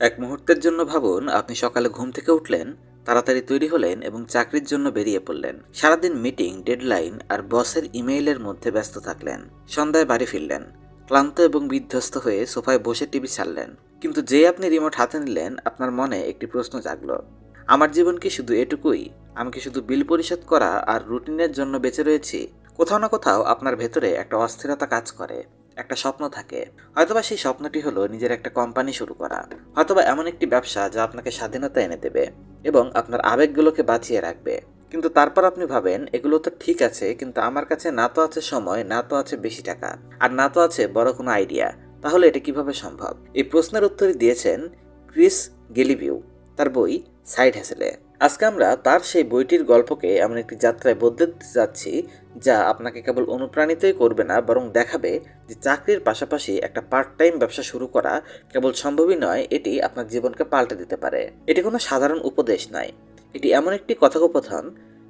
এক মুহূর্তের জন্য ভাবুন, আপনি সকালে ঘুম থেকে উঠলেন, তাড়াতাড়ি তৈরি হলেন এবং চাকরির জন্য বেরিয়ে পড়লেন। সারাদিন মিটিং, ডেডলাইন আর বসের ইমেইলের মধ্যে ব্যস্ত থাকলেন। সন্ধ্যায় বাড়ি ফিরলেন। ক্লান্ত এবং বিধ্বস্ত হয়ে সোফায় বসে টিভি ছাড়লেন। কিন্তু যেই আপনি রিমোট হাতে নিলেন, আপনার মনে একটি প্রশ্ন জাগলো। আমার জীবন কি শুধু এটুকুই? আমি কি শুধু বিল পরিশোধ করা আর রুটিনের জন্য বেঁচে রয়েছি? কোথাও না কোথাও আপনার ভেতরে একটা অস্থিরতা কাজ করে। একটা স্বপ্ন থাকে। হয়তোবা সেই স্বপ্নটি হলো নিজের একটা কোম্পানি শুরু করা। হয়তোবা এমন একটি ব্যবসা যা আপনাকে স্বাধীনতা এনে দেবে এবং আপনার আবেগগুলোকে বাঁচিয়ে রাখবে। কিন্তু তারপর আপনি ভাবেন, এগুলো তো ঠিক আছে, কিন্তু আমার কাছে না তো আছে সময়, না তো আছে বেশি টাকা, আর না তো আছে বড় কোনো আইডিয়া। তাহলে এটা কীভাবে সম্ভব? এই প্রশ্নের উত্তরই দিয়েছেন ক্রিস গেলিভিউ, তার বই সাইড হ্যাসেলে আজকে আমরা তার সেই বইটির গল্পকে এমন একটি যাত্রায় বদলে দিতে যাচ্ছি, যা আপনাকে কেবল অনুপ্রাণিতই করবে না, বরং দেখাবে যে চাকরির পাশাপাশি একটা পার্ট টাইম ব্যবসা শুরু করা কেবল সম্ভবই নয়, এটি আপনার জীবনকে পাল্টে দিতে পারে। এটি কোনো সাধারণ উপদেশ নয়, এটি এমন একটি কথোপকথন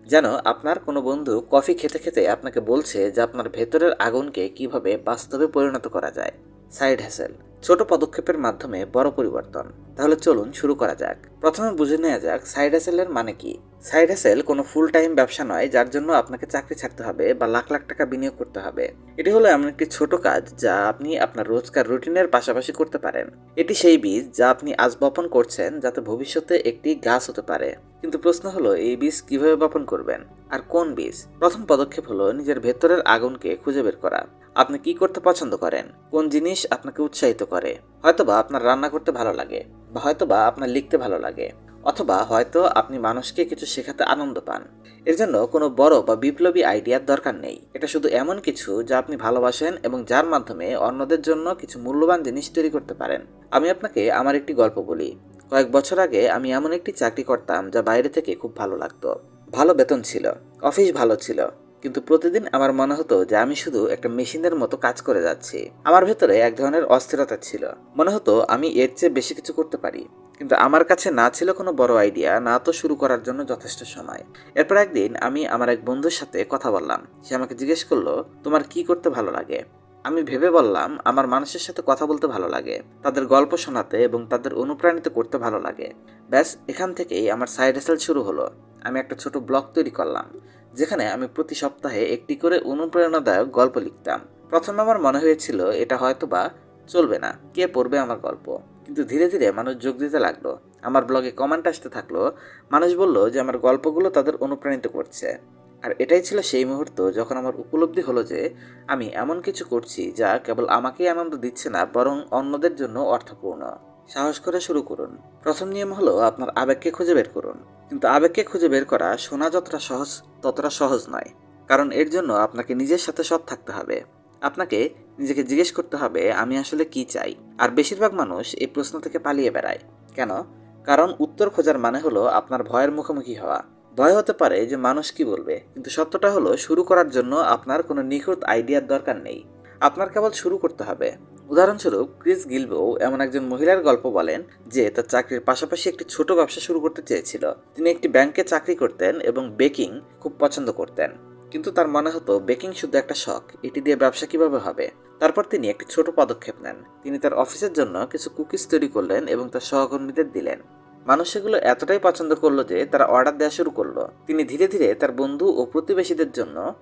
যেন আপনার কোনো বন্ধু কফি খেতে খেতে আপনাকে বলছে যে আপনার ভেতরের আগুনকে কীভাবে বাস্তবে পরিণত করা যায়। সাইড হ্যাসেল ছোট পদক্ষেপের মাধ্যমে বড় পরিবর্তন। তাহলে চলুন শুরু করা যাক। প্রথমে বুঝে নেওয়া যাক সাইড হ্যাসেলের মানে কি। সাইড হ্যাসেল কোনো ফুল টাইম ব্যবসা নয়, যার জন্য আপনাকে চাকরি ছাড়তে হবে বা লাখ লাখ টাকা বিনিয়োগ করতে হবে। এটি হলো এমন একটি ছোট কাজ যা আপনি আপনার রোজকার রুটিনের পাশাপাশি করতে পারেন। এটি সেই বীজ যা আপনি আজ বপন করছেন যাতে ভবিষ্যতে একটি গাছ হতে পারে। কিন্তু প্রশ্ন হলো, এই বীজ কীভাবে বপন করবেন? আর কোন বীজ? প্রথম পদক্ষেপ হলো নিজের ভেতরের আগুনকে খুঁজে বের করা। আপনি কি করতে পছন্দ করেন? কোন জিনিস আপনাকে উৎসাহিত করে? হয়তোবা আপনার রান্না করতে ভালো লাগে, বা হয়তোবা আপনার লিখতে ভালো লাগে, অথবা হয়তো আপনি মানুষকে কিছু শেখাতে আনন্দ পান। এর জন্য কোনো বড় বা বিপ্লবী আইডিয়ার দরকার নেই। এটা শুধু এমন কিছু যা আপনি ভালোবাসেন এবং যার মাধ্যমে অন্যদের জন্য কিছু মূল্যবান জিনিস তৈরি করতে পারেন। আমি আপনাকে আমার একটি গল্প বলি। কয়েক বছর আগে আমি এমন একটি চাকরি করতাম যা বাইরে থেকে খুব ভালো লাগতো। ভালো বেতন ছিল, অফিস ভালো ছিল। কিন্তু প্রতিদিন আমার মনে হতো যে আমি শুধু একটা মেশিনের মতো কাজ করে যাচ্ছি। আমার ভেতরে এক ধরনের অস্থিরতা ছিল। মনে হতো আমি এর চেয়ে বেশি কিছু করতে পারি। কিন্তু আমার কাছে না ছিল কোনো বড় আইডিয়া না তো শুরু করার জন্য যথেষ্ট সময়। এরপর একদিন আমি আমার এক বন্ধুর সাথে কথা বললাম। সে আমাকে জিজ্ঞেস করল, তোমার কি করতে ভালো লাগে? আমি ভেবে বললাম, আমার মানুষের সাথে কথা বলতে ভালো লাগে, তাদের গল্প শোনাতে এবং তাদের অনুপ্রাণিত করতে ভালো লাগে। ব্যাস, এখান থেকেই আমার সাইড হেসেল শুরু হলো। আমি একটা ছোট ব্লগ তৈরি করলাম। যেখানে আমি প্রতি সপ্তাহে একটি করে অনুপ্রেরণাদায়ক গল্প লিখতাম। প্রথমে আমার মনে হয়েছিল, এটা হয়তো বা চলবে না। কে পড়বে আমার গল্প? কিন্তু ধীরে ধীরে মানুষ যোগ দিতে লাগল। আমার ব্লগে কমেন্ট আসতে থাকল, মানুষ বলল যে আমার গল্পগুলো তাদের অনুপ্রাণিত করছে। আর এটাই ছিল সেই মুহূর্ত যখন আমার উপলব্ধি হলো যে আমি এমন কিছু করছি যা কেবল আমাকেই আনন্দ দিচ্ছে না, বরং অন্যদের জন্য অর্থপূর্ণ। সাহস করে শুরু করুন। প্রথম নিয়ম হলো আপনার আবেগকে খুঁজে বের করুন। কিন্তু আবেগকে খুঁজে বের করা শোনা যতটা সহজ, ততটা সহজ নয়। কারণ এর জন্য আপনাকে নিজের সাথে সৎ থাকতে হবে। আপনাকে নিজেকে জিজ্ঞেস করতে হবে, আমি আসলে কি চাই? আর বেশিরভাগ মানুষ এই প্রশ্ন থেকে পালিয়ে বেড়ায়। কেন? কারণ উত্তর খোঁজার মানে হলো আপনার ভয়ের মুখোমুখি হওয়া। ভয় হতে পারে যে মানুষ কি বলবে, কিন্তু সত্যটা হলো শুরু করার জন্য আপনার কোনো নিখুঁত আইডিয়ার দরকার নেই। আপনার কেবল শুরু করতে হবে। উদাহরণস্বরূপ, ক্রিস গিলবো এমন একজন মহিলার গল্প বলেন যে তার চাকরির পাশাপাশি একটি ছোট ব্যবসা শুরু করতে চেয়েছিল। তিনি একটি ব্যাংকে চাকরি করতেন এবং বেকিং খুব পছন্দ করতেন। কিন্তু তার মনে হতো, বেকিং শুধু একটা শখ, এটি দিয়ে ব্যবসা কীভাবে হবে? তারপর তিনি একটি ছোট পদক্ষেপ নেন। তিনি তার অফিসের জন্য কিছু কুকিজ তৈরি করলেন এবং তার সহকর্মীদের দিলেন। মানুষ সেগুলো এতটাই পছন্দ করল যে তারা অর্ডার দেওয়া শুরু করল। তিনি ধীরে ধীরে তার বন্ধু ও প্রতিবেশীদের জন্য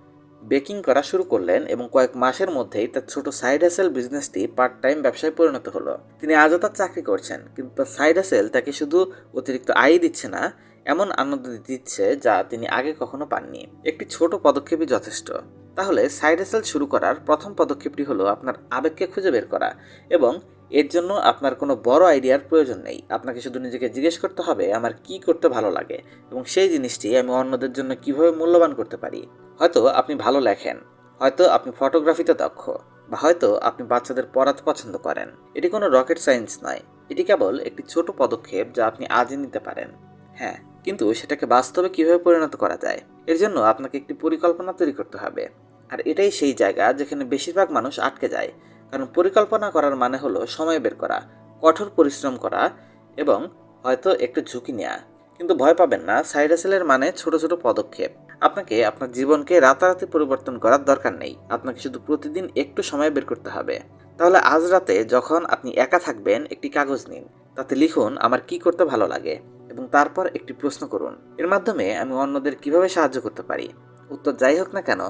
বেকিং করা শুরু করলেন এবং কয়েক মাসের মধ্যেই তার ছোট সাইড হ্যাসেল বিজনেসটি পার্ট টাইম ব্যবসায় পরিণত হলো। তিনি আজও তার চাকরি করছেন, কিন্তু তার সাইড হ্যাসেল তাকে শুধু অতিরিক্ত আয় দিচ্ছে না, এমন আনন্দ দিচ্ছে যা তিনি আগে কখনো পাননি। একটি ছোট পদক্ষেপই যথেষ্ট। তাহলে সাইড হ্যাসেল শুরু করার প্রথম পদক্ষেপটি হলো আপনার আবেগকে খুঁজে বের করা এবং এর জন্য আপনার কোনো বড় আইডিয়ার প্রয়োজন নেই। আপনাকে শুধু নিজেকে জিজ্ঞেস করতে হবে, আমার কি করতে ভালো লাগে? এবং সেই জিনিসটি আমি অন্যদের জন্য কীভাবে মূল্যবান করতে পারি? হয়তো আপনি ভালো লেখেন, হয়তো আপনি ফটোগ্রাফিতে দক্ষ, বা হয়তো আপনি বাচ্চাদের পড়াতে পছন্দ করেন। এটি কোনো রকেট সায়েন্স নয়, এটি কেবল একটি ছোট পদক্ষেপ যা আপনি আজই নিতে পারেন। হ্যাঁ কিন্তু সেটাকে বাস্তবে কীভাবে পরিণত করা যায়? এর জন্য আপনাকে একটি পরিকল্পনা তৈরি করতে হবে। আর এটাই সেই জায়গা যেখানে বেশিরভাগ মানুষ আটকে যায় কারণ পরিকল্পনা করার মানে হলো সময় বের করা, কঠোর পরিশ্রম করা এবং হয়তো একটু ঝুঁকি নেওয়া কিন্তু ভয় পাবেন না সাইড হাসেলের মানে ছোট ছোট পদক্ষেপ। আপনাকে আপনার জীবনকে রাতারাতি পরিবর্তন করার দরকার নেই। আপনাকে শুধু প্রতিদিন একটু সময় বের করতে হবে। তাহলে আজ রাতে যখন আপনি একা থাকবেন, একটি কাগজ নিন। তাতে লিখুন, আমার কি করতে ভালো লাগে? এবং তারপর একটি প্রশ্ন করুন। এর মাধ্যমে আমি অন্যদের কীভাবে সাহায্য করতে পারি? উত্তর যাই হোক না কেন,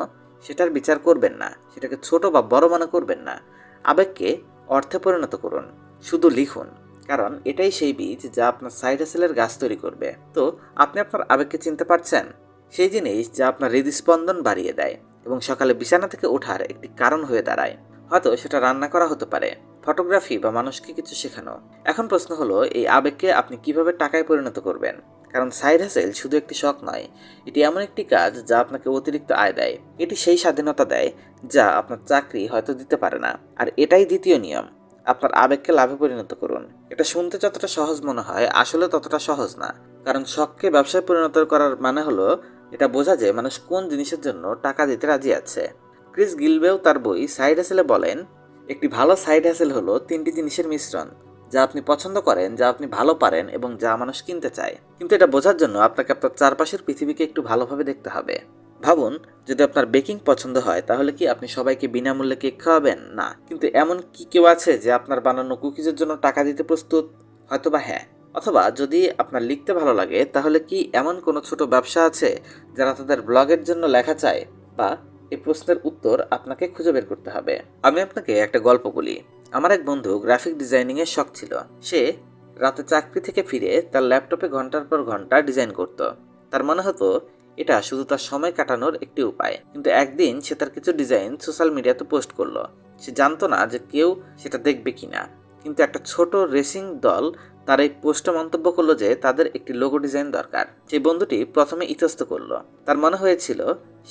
সেটার বিচার করবেন না। সেটাকে ছোট বা বড় মনে করবেন না। আবেগকে অর্থে পরিণত করুন, শুধু লিখুন, কারণ এটাই সেই বীজ যা আপনার সাইড হাসেলের গাছ তৈরি করবে। তো আপনি আপনার আবেগকে চিনতে পারছেন? সেই জিনিস যা আপনার হৃদস্পন্দন বাড়িয়ে দেয় এবং সকালে বিছানা থেকে ওঠার একটি কারণ হয়ে দাঁড়ায়। হয়তো সেটা রান্না করা হতে পারে, ফটোগ্রাফি বা মানুষকে কিছু শেখানো। এখন প্রশ্ন হলো, এই আবেগকে আপনি কীভাবে টাকায় পরিণত করবেন? কারণ সাইড হাসেল শুধু একটি শখ নয়, এটি এমন একটি কাজ যা আপনাকে অতিরিক্ত আয় দেয়। এটি সেই স্বাধীনতা দেয় যা আপনার চাকরি হয়তো দিতে পারে না। আর এটাই দ্বিতীয় নিয়ম। আপনার আবেগকে লাভে পরিণত করুন। এটা শুনতে যতটা সহজ মনে হয়, আসলে ততটা সহজ না। কারণ শখকে ব্যবসায় পরিণত করার মানে হলো, এটা বোঝা যে মানুষ কোন জিনিসের জন্য টাকা দিতে রাজি আছে। ক্রিস গিলবেও তার বই সাইড হ্যাসেলে বলেন, একটি ভালো সাইড হ্যাসেল হলো তিনটি জিনিসের মিশ্রণ। যা আপনি পছন্দ করেন, যা আপনি ভালো পারেন এবং যা মানুষ কিনতে চায়। কিন্তু এটা বোঝার জন্য আপনাকে আপনার চারপাশের পৃথিবীকে একটু ভালোভাবে দেখতে হবে। ভাবুন, যদি আপনার বেকিং পছন্দ হয়, তাহলে কি আপনি সবাইকে বিনামূল্যে কেক খাওয়াবেন? না। কিন্তু এমন কি কেউ আছে যে আপনার বানানো কুকিজের জন্য টাকা দিতে প্রস্তুত? হয়তোবা হ্যাঁ। অথবা যদি আপনার লিখতে ভালো লাগে, তাহলে কি এমন কোনো ছোট ব্যবসা আছে যারা তাদের ব্লগের জন্য লেখা চায়? বা এই প্রশ্নের উত্তর আপনাকে খুঁজে বের করতে হবে। আমি আপনাকে একটা গল্প বলি। আমার এক বন্ধু গ্রাফিক ডিজাইনিংয়ের শখ ছিল। সে রাতে চাকরি থেকে ফিরে তার ল্যাপটপে ঘণ্টার পর ঘণ্টা ডিজাইন করত। তার মনে হতো এটা শুধু তার সময় কাটানোর একটি উপায়। কিন্তু একদিন সে তার কিছু ডিজাইন সোশ্যাল মিডিয়াতে পোস্ট করল। সে জানতো না যে কেউ সেটা দেখবে কি না কিন্তু একটা ছোট রেসিং দল তার এই পোস্টে মন্তব্য করল যে তাদের একটি লোগো ডিজাইন দরকার। সেই বন্ধুটি প্রথমে ইতস্ত করল। তার মনে হয়েছিল,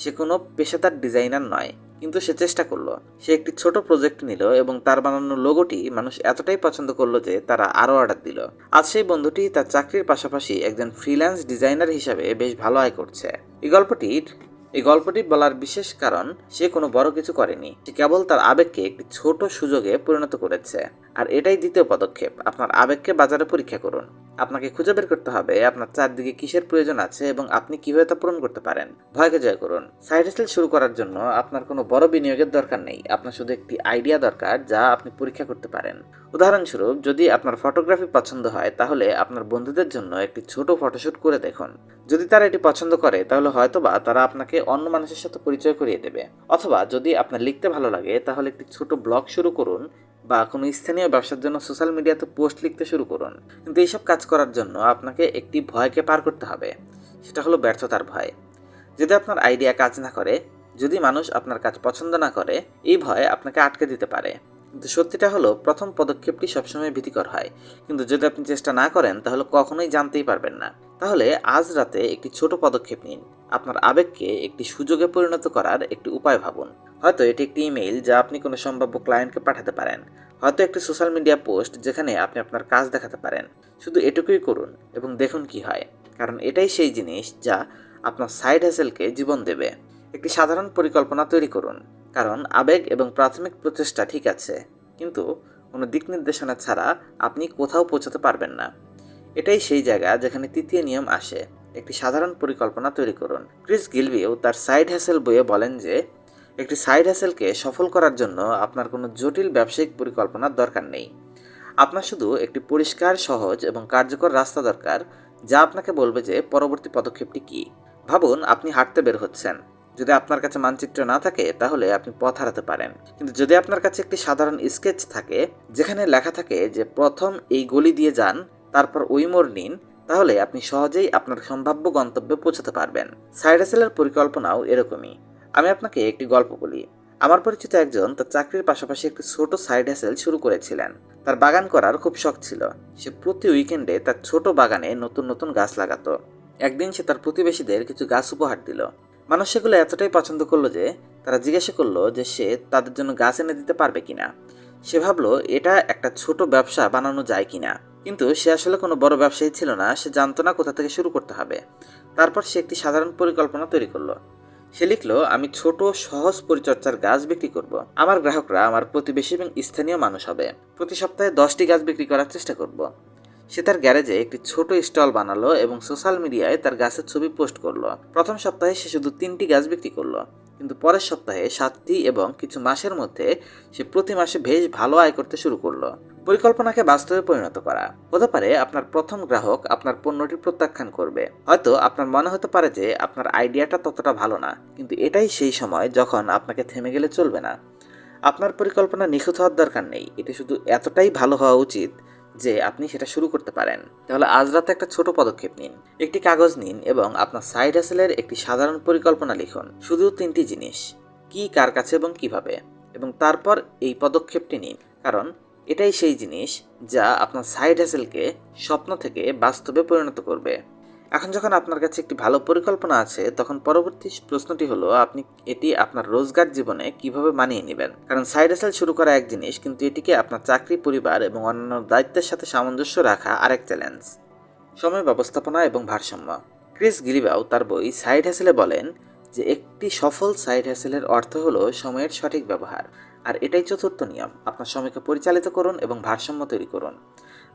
সে কোনো পেশাদার ডিজাইনার নয়, কিন্তু সে চেষ্টা করল। সে একটি ছোট প্রজেক্ট নিল এবং তার বানানো লোগোটি মানুষ এতটাই পছন্দ করল যে তারা আরও অর্ডার দিল। আজ সেই বন্ধুটি তার চাকরির পাশাপাশি একজন ফ্রিল্যান্স ডিজাইনার হিসাবে বেশ ভালো আয় করছে। এই গল্পটির এই গল্পটি বলার বিশেষ কারণ, সে কোনো বড় কিছু করেনি। সে কেবল তার আবেগকে একটি ছোট সুযোগে পরিণত করেছে। আর এটাই দ্বিতীয় পদক্ষেপ। আপনার আবেগকে বাজারে পরীক্ষা করুন। আপনাকে খুঁজে বের করতে হবে, আপনার চারদিকে কিসের প্রয়োজন আছে এবং আপনি কীভাবে তা পূরণ করতে পারেন। ভয়কে জয় করুন। সাইড হাসেল শুরু করার জন্য আপনার কোনো বড় বিনিয়োগের দরকার নেই। আপনার শুধু একটি আইডিয়া দরকার যা আপনি পরীক্ষা করতে পারেন। উদাহরণস্বরূপ, যদি আপনার ফটোগ্রাফি পছন্দ হয়, তাহলে আপনার বন্ধুদের জন্য একটি ছোট ফটোশুট করে দেখুন। যদি তারা এটি পছন্দ করে, তাহলে হয়তোবা তারা আপনাকে অন্য মানুষের সাথে পরিচয় করিয়ে দেবে। অথবা যদি আপনার লিখতে ভালো লাগে, তাহলে একটি ছোট ব্লগ শুরু করুন বা কোনো স্থানীয় ব্যবসার জন্য সোশ্যাল মিডিয়াতে পোস্ট লিখতে শুরু করুন। কিন্তু এইসব কাজ করার জন্য আপনাকে একটি ভয়কে পার করতে হবে। সেটা হলো ব্যর্থতার ভয়। যদি আপনার আইডিয়া কাজ না করে, যদি মানুষ আপনার কাজ পছন্দ না করে, এই ভয় আপনাকে আটকে দিতে পারে। কিন্তু সত্যিটা হলো, প্রথম পদক্ষেপটি সবসময় ভীতিকর হয়। কিন্তু যদি আপনি চেষ্টা না করেন, তাহলে কখনোই জানতেই পারবেন না। তাহলে আজ রাতে একটি ছোট পদক্ষেপ নিন। আপনার আবেগকে একটি সুযোগে পরিণত করার একটি উপায় ভাবুন। হয়তো এটি একটি ইমেইল যা আপনি কোনো সম্ভাব্য ক্লায়েন্টকে পাঠাতে পারেন। হয়তো একটি সোশ্যাল মিডিয়া পোস্ট যেখানে আপনি আপনার কাজ দেখাতে পারেন। শুধু এটুকুই করুন এবং দেখুন কি হয়। কারণ এটাই সেই জিনিস যা আপনার সাইড হ্যাসেলকে জীবন দেবে। একটি সাধারণ পরিকল্পনা তৈরি করুন। কারণ আবেগ এবং প্রাথমিক প্রচেষ্টা ঠিক আছে, কিন্তু কোনো দিক নির্দেশনা ছাড়া আপনি কোথাও পৌঁছাতে পারবেন না। এটাই সেই জায়গা যেখানে তৃতীয় নিয়ম আসে, একটি সাধারণ পরিকল্পনা তৈরি করুন। ক্রিস গিলবিও তার সাইড হ্যাসেল বইয়ে বলেন যে, একটি সাইড হ্যাসেলকে সফল করার জন্য আপনার কোনো জটিল ব্যবসায়িক পরিকল্পনার দরকার নেই। আপনার শুধু একটি পরিষ্কার, সহজ এবং কার্যকর রাস্তা দরকার, যা আপনাকে বলবে যে পরবর্তী পদক্ষেপটি কী। ভাবুন, আপনি হাঁটতে বের হচ্ছেন। যদি আপনার কাছে মানচিত্র না থাকে, তাহলে আপনি পথ হারাতে পারেন। কিন্তু যদি আপনার কাছে একটি সাধারণ স্কেচ থাকে, যেখানে লেখা থাকে যে প্রথম এই গলি দিয়ে যান, তারপর ওই মোড় নিন, তাহলে আপনি সহজেই আপনার সম্ভাব্য গন্তব্যে পৌঁছাতে পারবেন। সাইডাসেলের পরিকল্পনাও এরকমই। আমি আপনাকে একটি গল্প বলি। আমার পরিচিত একজন তার চাকরির পাশাপাশি একটি ছোট সাইড হ্যাসেল শুরু করেছিলেন। তার বাগান করার খুব শখ ছিল। সে প্রতি উইকেন্ডে তার ছোট বাগানে নতুন নতুন গাছ লাগাতো। একদিন সে তার প্রতিবেশীদের কিছু গাছ উপহার দিল। মানুষ সেগুলো এতটাই পছন্দ করল যে, তারা জিজ্ঞাসা করল যে সে তাদের জন্য গাছ এনে দিতে পারবে কিনা। সে ভাবলো, এটা একটা ছোট ব্যবসা বানানো যায় কিনা। কিন্তু সে আসলে কোনো বড় ব্যবসায়ী ছিল না, সে জানতো না কোথা থেকে শুরু করতে হবে। তারপর সে একটি সাধারণ পরিকল্পনা তৈরি করল। সে লিখলো, আমি ছোট, সহজ পরিচর্যার গাছ বিক্রি করব। আমার গ্রাহকরা আমার প্রতিবেশী এবং স্থানীয় মানুষ হবে। প্রতি সপ্তাহে দশটি গাছ বিক্রি করার চেষ্টা করব। সে তার গ্যারেজে একটি ছোট স্টল বানালো এবং সোশ্যাল মিডিয়ায় তার গাছের ছবি পোস্ট করল। প্রথম সপ্তাহে সে শুধু তিনটি গাছ বিক্রি করল, কিন্তু পরের সপ্তাহে সাতটি এবং কিছু মাসের মধ্যে সে প্রতি মাসে বেশ ভালো আয় করতে শুরু করল। পরিকল্পনাকে বাস্তবে পরিণত করা। হতে পারে আপনার প্রথম গ্রাহক আপনার পণ্যটি প্রত্যাখ্যান করবে। হয়তো আপনার মনে হতে পারে যে আপনার আইডিয়াটা ততটা ভালো না, কিন্তু এটাই সেই সময় যখন আপনাকে থেমে গেলে চলবে না। আপনার পরিকল্পনা নিখুঁত হওয়ার দরকার নেই। এটি শুধু এতটাই ভালো হওয়া উচিত যে আপনি সেটা শুরু করতে পারেন। তাহলে আজ রাতে একটা ছোট পদক্ষেপ নিন। একটি কাগজ নিন এবং আপনার সাইড হাসেলের একটি সাধারণ পরিকল্পনা লিখুন। শুধু তিনটি জিনিস। কি, কার কাছে এবং কীভাবে? এবং তারপর এই পদক্ষেপটি নিন। কারণ এটাই সেই জিনিস যা আপনার সাইড হাসেলকে স্বপ্ন থেকে বাস্তবে পরিণত করবে। এখন যখন আপনার কাছে একটি ভালো পরিকল্পনা আছে, তখন পরবর্তী প্রশ্নটি হলো, আপনি এটি আপনার রোজগার জীবনে কীভাবে মানিয়ে নেবেন? কারণ সাইড হাসেল শুরু করা এক জিনিস, কিন্তু এটিকে আপনার চাকরি, পরিবার এবং অন্যান্য দায়িত্বের সাথে সামঞ্জস্য রাখা আরেক চ্যালেঞ্জ সময় ব্যবস্থাপনা এবং ভারসাম্য। ক্রিস গিলিবাও তার বই সাইড হ্যাসেলে বলেন যে, একটি সফল সাইড হ্যাসেলের অর্থ হলো সময়ের সঠিক ব্যবহার। আর এটাই চতুর্থ নিয়ম, আপনার সময়কে পরিচালিত করুন এবং ভারসাম্য তৈরি করুন।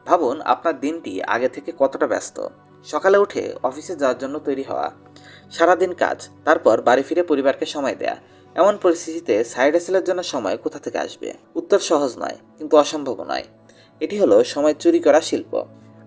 ভাবুন, আপনার দিনটি আগে থেকে কতটা ব্যস্ত? সকালে উঠে অফিসে যাওয়ার জন্য তৈরি হওয়া, সারাদিন কাজ, তারপর বাড়ি ফিরে পরিবারকে সময় দেয়া, এমন পরিস্থিতিতে সাইড হ্যাসেলের জন্য সময় কোথা থেকে আসবে? উত্তর সহজ নয়, কিন্তু অসম্ভব নয়। এটি হলো সময় চুরি করা শিল্প।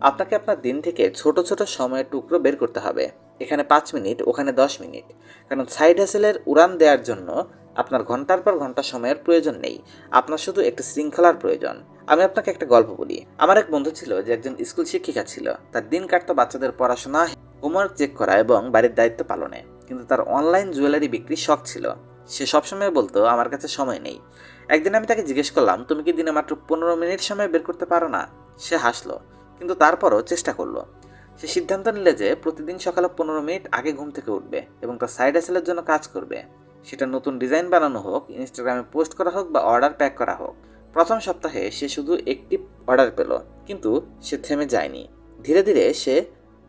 আপনাকে আপনার দিন থেকে ছোট ছোট সময়ের টুকরো বের করতে হবে। এখানে পাঁচ মিনিট, ওখানে দশ মিনিট। কারণ সাইড হ্যাসেলের উড়ান দেওয়ার জন্য আপনার ঘণ্টার পর ঘণ্টা সময়ের প্রয়োজন নেই। আপনার শুধু একটি শৃঙ্খলার প্রয়োজন। আমি আপনাকে একটা গল্প বলি। আমার এক বন্ধু ছিল যে একজন স্কুল শিক্ষিকা ছিল। তার দিন কাটতো বাচ্চাদের পড়াশোনা, হোমওয়ার্ক চেক করা এবং বাড়ির দায়িত্ব পালনে। কিন্তু তার অনলাইন জুয়েলারি বিক্রির শখ ছিল। সে সবসময় বলতো, আমার কাছে সময় নেই। একদিন আমি তাকে জিজ্ঞেস করলাম, তুমি কি দিনে মাত্র পনেরো মিনিট সময় বের করতে পারো না? সে হাসলো, কিন্তু তারপরও চেষ্টা করল। সে সিদ্ধান্ত নিলে যে প্রতিদিন সকালে পনেরো মিনিট আগে ঘুম থেকে উঠবে এবং তার সাইড হ্যাসেলের জন্য কাজ করবে। সেটা নতুন ডিজাইন বানানো হোক, ইনস্টাগ্রামে পোস্ট করা হোক বা অর্ডার প্যাক করা হোক। প্রথম সপ্তাহে সে শুধু একটি অর্ডার পেল, কিন্তু সে থেমে যায়নি। ধীরে ধীরে সে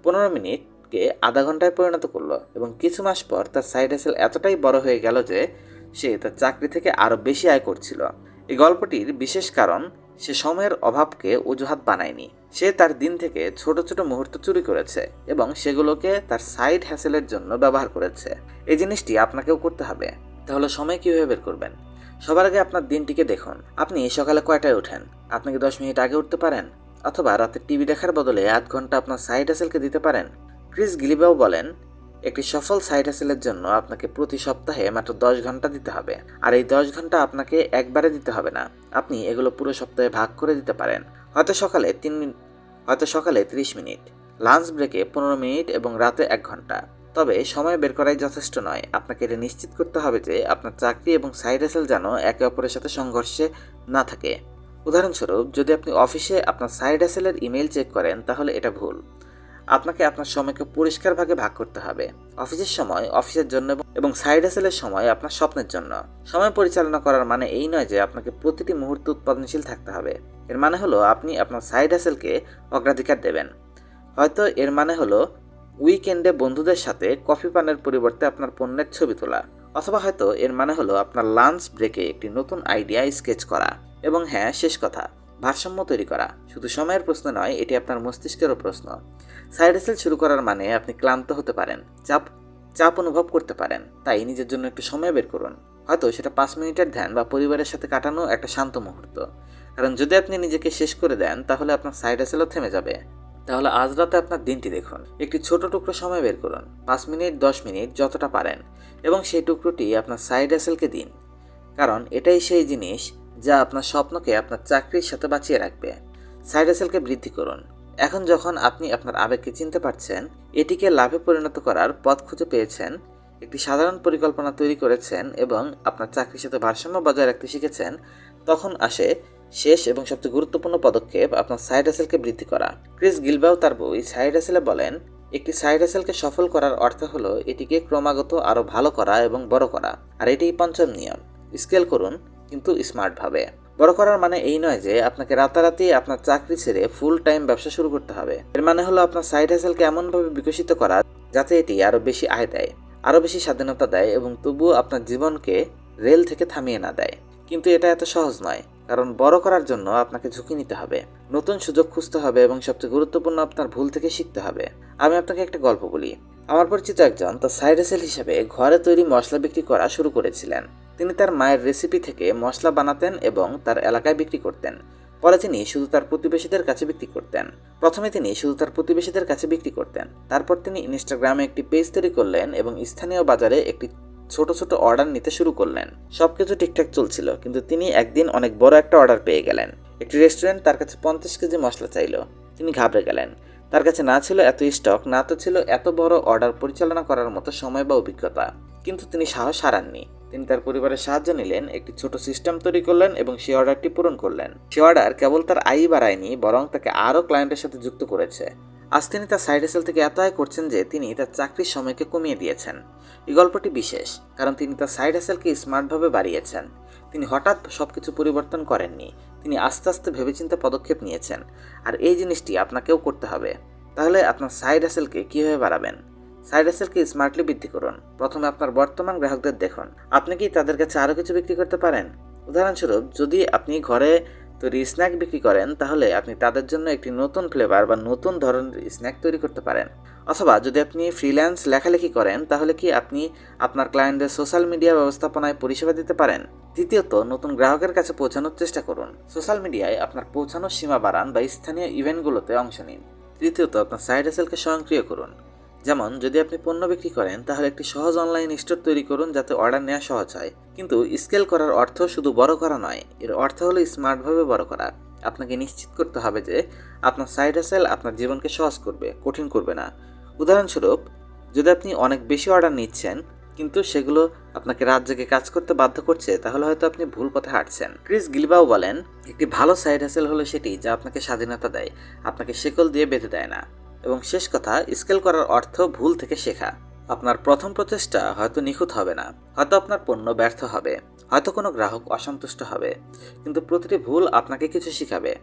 পনেরো মিনিটকে আধা ঘন্টায় পরিণত করল এবং কিছু মাস পর তার সাইড হ্যাসেল এতটাই বড় হয়ে গেল যে সে তার চাকরি থেকে আরও বেশি আয় করছিল। এই গল্পটির বিশেষ কারণ, সে সময়ের অভাবকে অজুহাত বানায়নি। সে তার দিন থেকে ছোট ছোট মুহূর্ত চুরি করেছে এবং সেগুলোকে তার সাইড হ্যাসেলের জন্য ব্যবহার করেছে। এই জিনিসটি আপনাকেও করতে হবে। তাহলে সময় কীভাবে বের করবেন? সবার আগে আপনার দিনটিকে দেখুন। আপনি সকালে কয়টায় ওঠেন আপনি কি দশ মিনিট আগে উঠতে পারেন? অথবা রাতে টিভি দেখার বদলে আধ ঘণ্টা আপনার সাইড হ্যাসেলকে দিতে পারেন? ক্রিস গিলিবাও বলেন, একটি সফল সাইড হ্যাসেলের জন্য আপনাকে প্রতি সপ্তাহে মাত্র দশ ঘণ্টা দিতে হবে। আর এই দশ ঘণ্টা আপনাকে একবারে দিতে হবে না। আপনি এগুলো পুরো সপ্তাহে ভাগ করে দিতে পারেন। হয়তো সকালে তিন মিনিট হয়তো সকালে তিরিশ মিনিট লাঞ্চ ব্রেকে পনেরো মিনিট এবং রাতে এক ঘণ্টা। তবে সময় বের করাই যথেষ্ট নয়। আপনাকে এটা নিশ্চিত করতে হবে যে আপনার চাকরি এবং সাইড হ্যাসেল যেন একে অপরের সাথে সংঘর্ষে না থাকে। উদাহরণস্বরূপ, যদি আপনি অফিসে আপনার সাইড হ্যাসেলের ইমেল চেক করেন, তাহলে এটা ভুল। আপনাকে আপনার সময়কে পরিষ্কার ভাগে করতে হবে। অফিসের সময়, অফিসের জন্য এবং সাইড হ্যাসেলের সময় আপনার স্বপ্নের জন্য। সময় পরিচালনা করার মানে এই নয় যে আপনাকে প্রতিটি মুহূর্তে উৎপাদনশীল থাকতে হবে। এর মানে হলো আপনি আপনার সাইড হ্যাসেলকে অগ্রাধিকার দেবেন। হয়তো এর মানে হলো উইকেন্ডে বন্ধুদের সাথে কফি পানের পরিবর্তে আপনার পণ্যের ছবি তোলা, অথবা হয়তো এর মানে হলো আপনার লাঞ্চ ব্রেকে একটি নতুন আইডিয়া স্কেচ করা, এবং হ্যাঁ শেষ কথা, ভারসাম্য তৈরি করা। শুধু সময়ের প্রশ্ন নয়, এটি আপনার মস্তিষ্কেরও প্রশ্ন। সাইড হ্যাসেল শুরু করার মানে আপনি ক্লান্ত হতে পারেন, চাপ চাপ অনুভব করতে পারেন, তাই নিজের জন্য একটু সময় বের করুন। হয়তো সেটা পাঁচ মিনিটের ধ্যান বা পরিবারের সাথে কাটানো একটা শান্ত মুহূর্ত। কারণ যদি আপনি নিজেকে শেষ করে দেন, তাহলে আপনার সাইড হ্যাসেলও থেমে যাবে। তাহলে আজ রাতে আপনার দিনটি দেখুন। একটি ছোট টুকরো সময় বের করুন, পাঁচ মিনিট, দশ মিনিট, যতটা পারেন, এবং সেই টুকরোটি আপনার সাইড হ্যাসেলকে দিন। কারণ এটাই সেই জিনিস যা আপনার স্বপ্নকে আপনার চাকরির সাথে বাঁচিয়ে রাখবে। সাইড হ্যাসেলকে বৃদ্ধি করুন। এখন যখন আপনি আপনার আবেগকে চিনতে পারছেন, এটিকে লাভে পরিণত করার পথ খুঁজে পেয়েছেন, একটি সাধারণ পরিকল্পনা তৈরি করেছেন এবং আপনার চাকরির সাথে ভারসাম্য বজায় রাখতে শিখেছেন, তখন আসে শেষ এবং সবচেয়ে গুরুত্বপূর্ণ পদক্ষেপ আপনার সাইড হ্যাসেলকে বৃদ্ধি করা। ক্রিস গিলবাও তার বই সাইড হ্যাসেলে বলেন, একটি সাইড হ্যাসেলকে সফল করার অর্থ হলো এটিকে ক্রমাগত আরও ভালো করা এবং বড় করা, আর এটি পঞ্চম নিয়ম। স্কেল করুন, কিন্তু স্মার্টভাবে বড় করার মানে এই নয় যে আপনাকে রাতারাতি আপনার চাকরি ছেড়ে ফুল টাইম ব্যবসা শুরু করতে হবে। এর মানে হলো আপনার সাইড হ্যাসেলকে এমনভাবে বিকশিত করা যাতে এটি আরও বেশি আয় দেয় আরও বেশি স্বাধীনতা দেয় এবং তবুও আপনার জীবনকে রেল থেকে থামিয়ে না দেয়। কিন্তু এটা এত সহজ নয়। কারণ বড় করার জন্য আপনাকে ঝুঁকি নিতে হবে। নতুন সুযোগ খুঁজতে হবে এবং সবচেয়ে গুরুত্বপূর্ণ আপনার ভুল থেকে শিখতে হবে। আমি আপনাকে একটা গল্প বলি। আমার পরিচিত একজন তার সাইড হেসেল হিসেবে ঘরে তৈরি মশলা বিক্রি করা শুরু করেছিলেন। তিনি তার মায়ের রেসিপি থেকে মশলা বানাতেন এবং তার এলাকায় বিক্রি করতেন। পরে তিনি শুধু তার প্রতিবেশীদের কাছে বিক্রি করতেন। প্রথমে তিনি শুধু তার প্রতিবেশীদের কাছে বিক্রি করতেন। তারপর তিনি ইনস্টাগ্রামে একটি পেজ তৈরি করলেন এবং স্থানীয় বাজারে একটি ছোট ছোট অর্ডার নিতে শুরু করলেন। সবকিছু ঠিকঠাক চলছিল, কিন্তু তিনি একদিন অনেক বড় একটা অর্ডার পেয়ে গেলেন। একটি রেস্টুরেন্ট তার কাছে পঞ্চাশ কেজি মশলা চাইলো। তিনি ঘাবড়ে গেলেন। তার কাছে না ছিল এত স্টক, না তো ছিল এত বড় অর্ডার পরিচালনা করার মতো সময় বা অভিজ্ঞতা। কিন্তু তিনি সাহস হারাননি। তিনি তার পরিবারের সাহায্য নিলেন, একটি ছোট সিস্টেম তৈরি করলেন এবং সেই অর্ডারটি পূরণ করলেন। সে অর্ডার কেবল তার আয় বাড়ায়নি, বরং তাকে আরও ক্লায়েন্টের সাথে যুক্ত করেছে। আজ তিনি তার সাইড হেসেল থেকে এত আয় করছেন যে তিনি তার চাকরির সময়কে কমিয়ে দিয়েছেন। এই গল্পটি বিশেষ, কারণ তিনি তার সাইড হেসেলকে স্মার্টভাবে বাড়িয়েছেন। তিনি হঠাৎ সব কিছু পরিবর্তন করেননি। তিনি আস্তে আস্তে ভেবেচিন্তে পদক্ষেপ নিয়েছেন। আর এই জিনিসটি আপনাকেও করতে হবে। তাহলে আপনার সাইড হেসেলকে কীভাবে বাড়াবেন? সাইড হেসেলকে স্মার্টলি বৃদ্ধি করুন। প্রথমে আপনার বর্তমান গ্রাহকদের দেখুন। আপনি কি তাদের কাছে আরও কিছু বিক্রি করতে পারেন? উদাহরণস্বরূপ, যদি আপনি ঘরে তৈরি স্ন্যাক বিক্রি করেন, তাহলে আপনি তাদের জন্য একটি নতুন ফ্লেভার বা নতুন ধরনের স্ন্যাক তৈরি করতে পারেন। অথবা যদি আপনি ফ্রিল্যান্স লেখালেখি করেন, তাহলে কি আপনি আপনার ক্লায়েন্টদের সোশ্যাল মিডিয়া ব্যবস্থাপনায় পরিষেবা দিতে পারেন? তৃতীয়ত নতুন গ্রাহকের কাছে পৌঁছানোর চেষ্টা করুন। সোশ্যাল মিডিয়ায় আপনার পৌঁছানোর সীমা বাড়ান বা স্থানীয় ইভেন্টগুলোতে অংশ নিন। তৃতীয়ত, আপনার সাইড হেসেলকে স্বয়ংক্রিয় করুন। যেমন, যদি আপনি পণ্য বিক্রি করেন, তাহলে একটি সহজ অনলাইন স্টোর তৈরি করুন যাতে অর্ডার নেওয়া সহজ হয়। কিন্তু স্কেল করার অর্থ শুধু বড় করা নয়, এর অর্থ হলো স্মার্টভাবে বড় করা। আপনাকে নিশ্চিত করতে হবে যে, আপনার সাইড হাসেল আপনার জীবনকে সহজ করবে, কঠিন করবে না। উদাহরণস্বরূপ, যদি আপনি অনেক বেশি অর্ডার নিচ্ছেন, কিন্তু সেগুলো আপনাকে রাত জেগে কাজ করতে বাধ্য করছে, তাহলে হয়তো আপনি ভুল পথে হাঁটছেন। ক্রিস গিলবাও বলেন, একটি ভালো সাইড হাসেল হলো সেটি যা আপনাকে স্বাধীনতা দেয়, আপনাকে শেকল দিয়ে বেঁধে দেয় না। এবং শেষ কথা, স্কেল করার অর্থ ভুল থেকে শেখা। আপনার প্রথম প্রচেষ্টা হয়তো নিখুঁত হবে না, হয়তো আপনার পণ্য ব্যর্থ হবে, হয়তো কোনো গ্রাহক অসন্তুষ্ট হবে, কিন্তু প্রতিটি ভুল আপনাকে কিছু শিখাবে।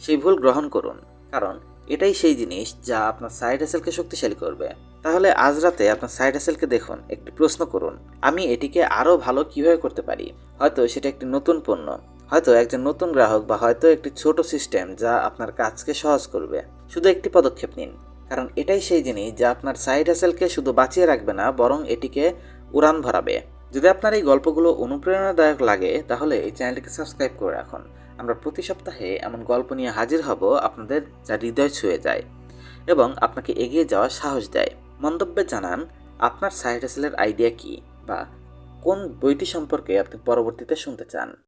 সেই ভুল গ্রহণ করুন, কারণ এটাই সেই জিনিস যা আপনার সাইড হেসেলকে শক্তিশালী করবে। তাহলে আজ রাতে আপনার সাইড হেসেলকে দেখুন, একটি প্রশ্ন করুন, আমি এটিকে আরও ভালো কীভাবে করতে পারি? হয়তো সেটা একটি নতুন পণ্য, হয়তো একজন নতুন গ্রাহক বা হয়তো একটি ছোট সিস্টেম যা আপনার কাজকে সহজ করবে। শুধু একটি পদক্ষেপ নিন। কারণ এটাই সেই জিনিস যা আপনার সাইড হাসেলকে শুধু বাঁচিয়ে রাখবে না, বরং এটিকে উড়ান ভরাবে। যদি আপনার এই গল্পগুলো অনুপ্রেরণাদায়ক লাগে, তাহলে এই চ্যানেলটিকে সাবস্ক্রাইব করে রাখুন। আমরা প্রতি সপ্তাহে এমন গল্প নিয়ে হাজির হব, আপনাদের যা হৃদয় ছুঁয়ে যায় এবং আপনাকে এগিয়ে যাওয়ার সাহস দেয়। মন্তব্যে জানান, আপনার সাইড হাসেলের আইডিয়া কী? বা কোন বইটি সম্পর্কে আপনি পরবর্তীতে শুনতে চান?